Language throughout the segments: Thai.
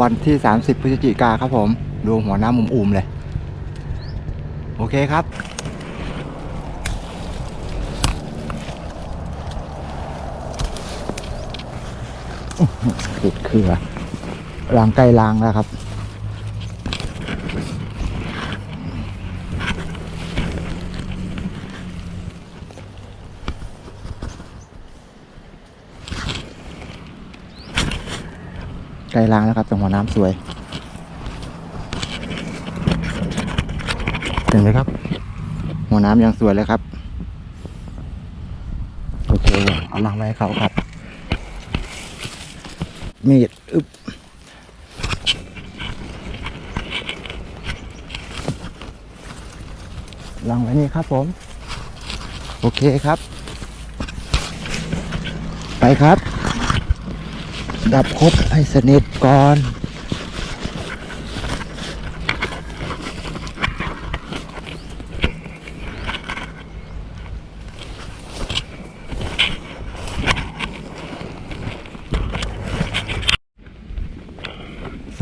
วันที่ 30 พฤศจิกาครับผมดูหัวหน้ามุมอุ่มเลย โอเคครับติดเครือล้างใกล้ล้างแล้วครับ ใกล้ล้างแล้วครับตรงหัวน้ำสวย เห็นไหมครับ หัวน้ำยังสวยเลยครับ โอเค เอาล้างไว้ให้เขาครับ มีดอึบลองไว้นี่ครับผม โอเคครับ ไปครับ ดับคบให้สนิทก่อนส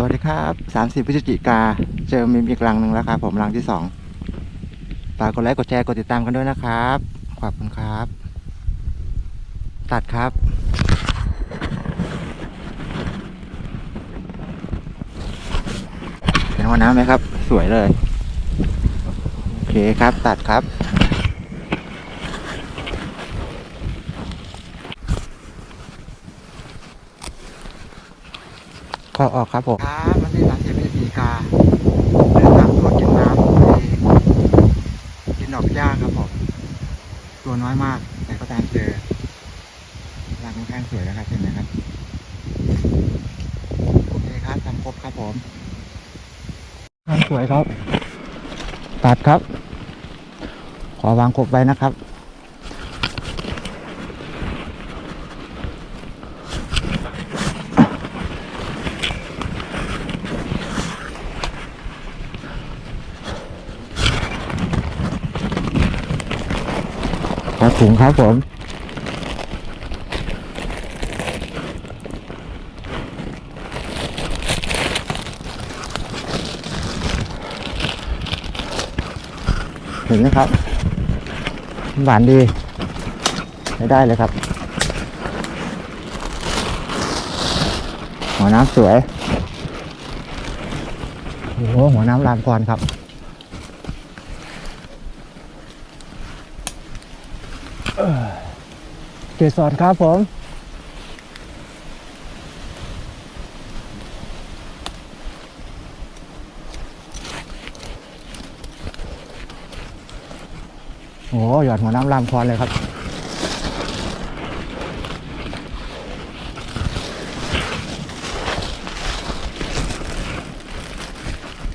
วัสดีครับ 30 พฤศจิกา เจอมิมอีกรังหนึ่งแล้วครับ ผมรังที่สองฝากกดไลค์ กดแชร์ กดติดตามกันด้วยนะครับ ขอบคุณครับ ตัดครับ เห็นหัวน้ำไหมครับ สวยเลย โอเคครับ ตัดครับก็ออกครับผมครับวันที่30พฤศจิกาเดินตามตัวกินน้ำกินดอกหญ้าครับผมตัวน้อยมาก แต่ก็ตามเจอรังค่อนข้างสวยนะครับเห็นไหมครับ โอเคครับทำครบครับผม วยครับ ตัดครับ ขอวางครบไว้นะครับ ขอถุงครับผม เห็นไหมครับ หวานดีใช้ได้เลยครับหัวน้ำสวยโอ้โหหัวน้ำรามกรครับเกสรครับผม โอ้โหหยอดหัวน้ำลามคอนเลยครับ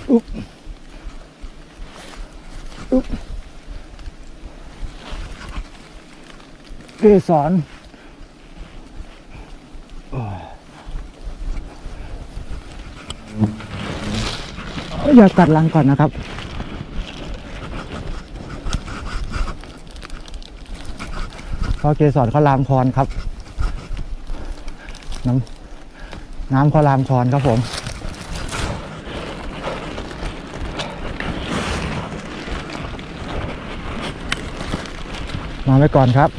อุ๊บอุ๊บเกสรโอ้ยอย่าตัดรังก่อนนะครับ เพราะเกสรเขาลามคอนครับ น้ำน้ำเขาลามคอนครับผมมาไว้ก่อนครับ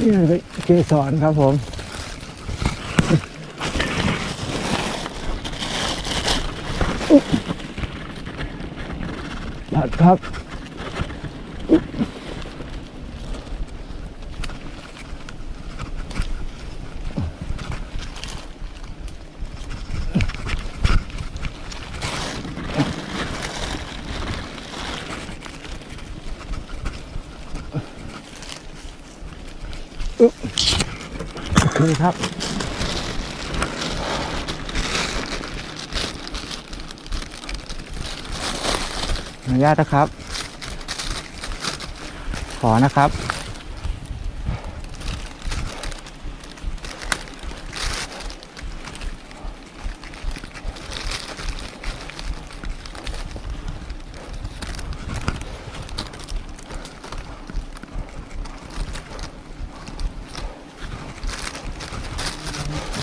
นี่คือเกสรครับผม ครับ โอเคครับ อนุญาตนะครับ ขอนะครับ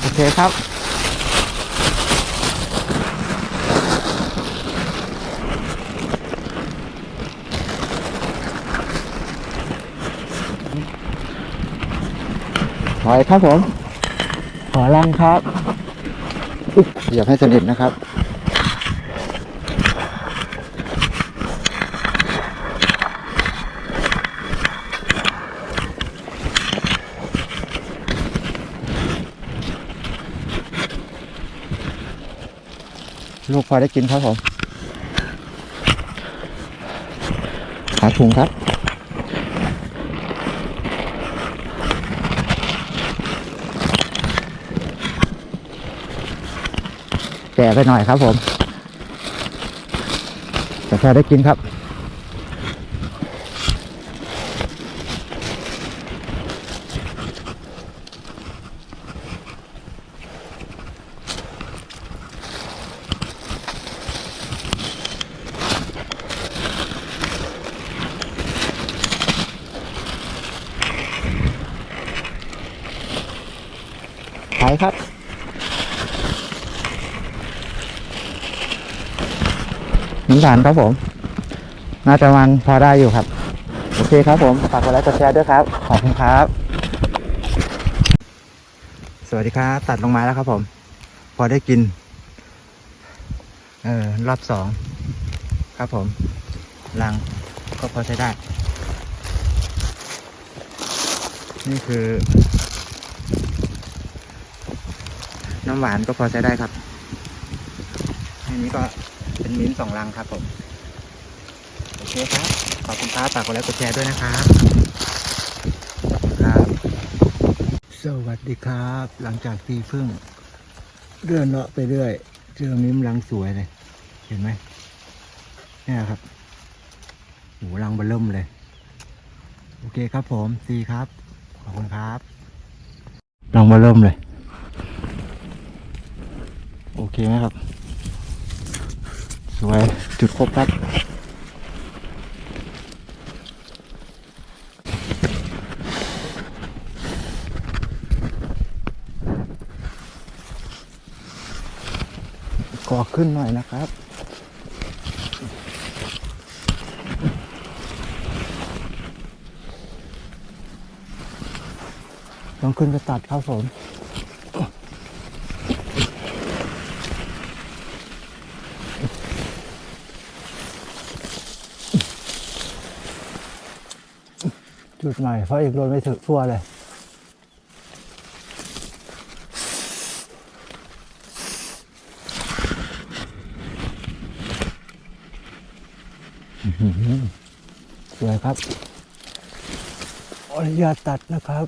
โอเคครับ ถอยครับผม ขอลังครับอยอย่าให้สนิทนะครับ ลูกพอได้กินครับผม หาถุงครับ ก่ไปหน่อยครับผมแต่พอได้กินครับไปครับ หนึ่งฐานครับผมน่าจะมันพอได้อยู่ครับ โอเคครับผมฝากกดไลค์กดแชร์ด้วยครับ ขอบคุณครับ สวัสดีครับ ตัดลงมาแล้วครับผม พอได้กิน เออรอบสองครับผมลังก็พอใช้ได้ นี่คือ น้ำหวานก็พอใช้ได้ครับ อันนี้ก็ เป็นมิ้นสองลังครับผมโอเคครับขอบคุณครับฝากกดไลค์กดแชร์ด้วยนะครับครับ สวัสดีครับ หลังจากตีพึ่งเลื่อนเลาะไปเรื่อยเจอมิ้มลังสวยเลย เห็นไหมเนี่ยครับโหลังบลเริ่มเลย โอเคครับผมตีครับ ขอบคุณครับลังบลเริ่มเลย โอเคไหมครับ สวยจุดครบครับก่อขึ้นหน่อยนะครับต้องขึ้นไปตัดครับผม จุดใหม่เพราะอีกโดนไม่ถึงทั่วเลยสวยครับอนุญาตตัดนะครับ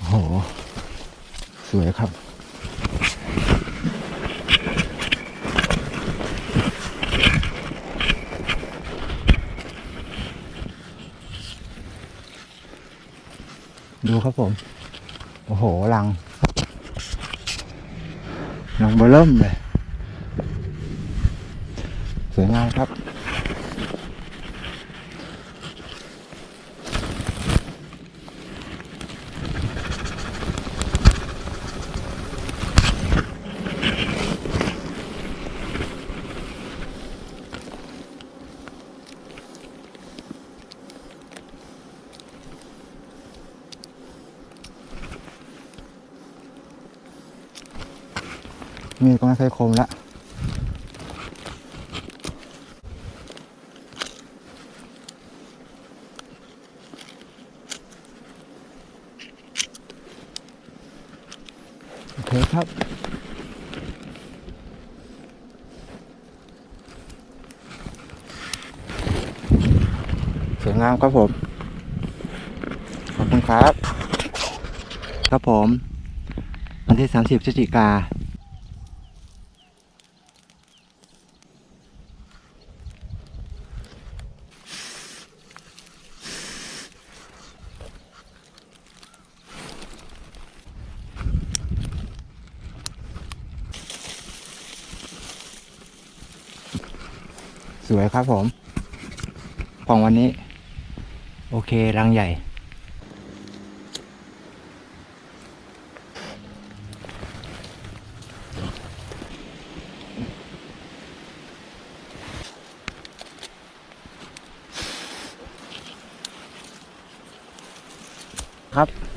อโห สวยครับ ดู ครับผม โอ้โหลังลังเบอร์เริ่มเลย สวยงามครับ มีดก็ไม่ค่อยคมละโอเคครับสวยงามครับผม ขอบคุณครับ ครับผม วันที่ 30พฤศจิกา สวยครับผม ของวันนี้ โอเครังใหญ่ ครับ